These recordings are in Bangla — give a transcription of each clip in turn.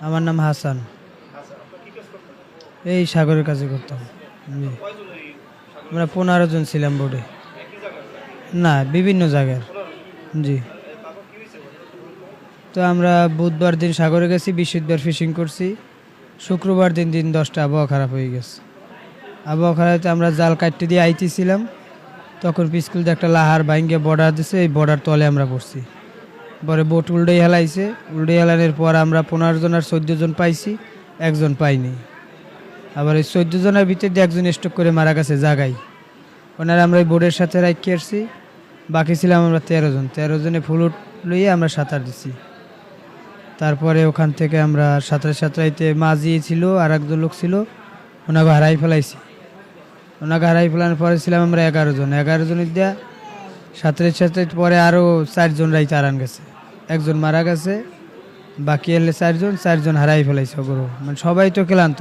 আমার নাম হাসান। এই সাগরের কাজে করতাম। জি। আমরা পনেরো জন ছিলাম বোর্ডে না, বিভিন্ন জায়গার। জি। তো আমরা বুধবার দিন সাগরে গেছি, বৃহস্পতিবার ফিশিং করছি। শুক্রবার দিন দিন দশটা আবহাওয়া খারাপ হয়ে গেছে। আবহাওয়া খারাপতে আমরা জাল কাটতে দিয়ে আইতেছিলাম। তখন পিস্কুল দিয়ে একটা লাহার ভাঙ্গে বর্ডার দিছে, এই বর্ডার তলে আমরা পড়ছি। পরে বোট উল্টে হেলাইছে। উল্টে হেলানোর পর আমরা পনেরো জন আর চোদ্দ জন পাইছি, একজন পাইনি। আবার এই চোদ্দ জনের ভিতর দিয়ে একজন স্টক করে মারা গেছে জাগাই ওনারা আমরা এই বোর্ডের সাথে রাখি আসছি বাকি ছিলাম আমরা তেরো জন। তেরো জনে ফুলুট লইয়ে আমরা সাঁতার দিছি। তারপরে ওখান থেকে আমরা সাঁতার সাঁতরাইতে মাঝি ছিল, আর একজন লোক ছিল, ওনাকে হারাই ফেলাইছি। ওনাকে হারাই ফেলানোর পরে ছিলাম আমরা এগারো জন। এগারো জনের দিয়া সাঁতরে সাঁতরে পরে আরও চারজন রাইতে আরান গেছে। একজন মারা গেছে, বাকি এলে চারজন চারজন হারাই ফেলাইছে ওগুলো মানে সবাই তো ক্লান্ত।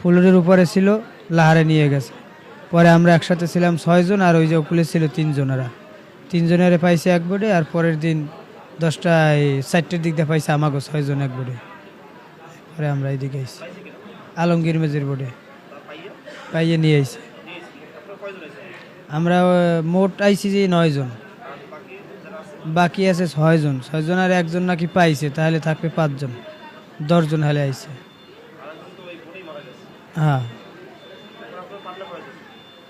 ফুলুরের উপরে ছিল, লাহারে নিয়ে গেছে। পরে আমরা একসাথে ছিলাম ছয়জন আর ওই যে ওকুলে ছিল তিনজনেরা। তিনজনের পাইছে এক বোর্ডে আর পরের দিন দশটায় চারটের দিক দিয়ে পাইছে আমাকেও ছয়জন এক বোর্ডে পরে আমরা এইদিকে আইছি। আলমগীর মেজির বোর্ডে পাইয়ে নিয়ে আইছি। আমরা মোট আইছি যে নয় জন বাকি আছে ছয়জন। ছয়জন আর একজন নাকি পাইছে, তাহলে থাকবে পাঁচজন। দশজন হালে আইছে। হ্যাঁ।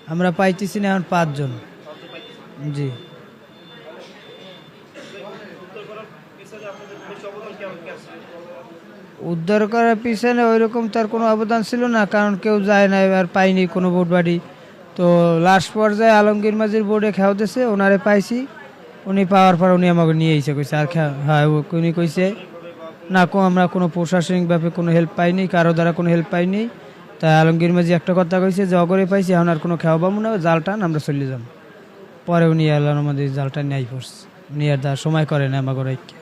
আমরা পাইতেছি না এখন পাঁচজন। জি। উদ্ধার করার পিছনে ওইরকম তার কোনো অবদান ছিল না, কারণ কেউ যায় না এবার পাইনি কোনো বোট বাড়ি তো লাস্ট পর্যায়ে আলমগীর মাঝির বোর্ডে খেয়াতেছে ওনারে পাইছি। উনি পাওয়ার পর উনি আমাকে নিয়ে এসে কইছে, আর হ্যাঁ উনি কইছে, না, কো, আমরা কোনো প্রশাসনিকভাবে কোনো হেল্প পাইনি, কারও দ্বারা কোনো হেল্প পাইনি। তাই আলমগীর মাঝি একটা কথা কইছে, যে অগরে পাইছি, এখন আর কোনো খাওয়া না, জাল টান, আমরা চলে যাব পরে উনি আল্লাহ আমাদের জালটা নিয়ে পড়ছে উনি আর সময় করে না আমাকে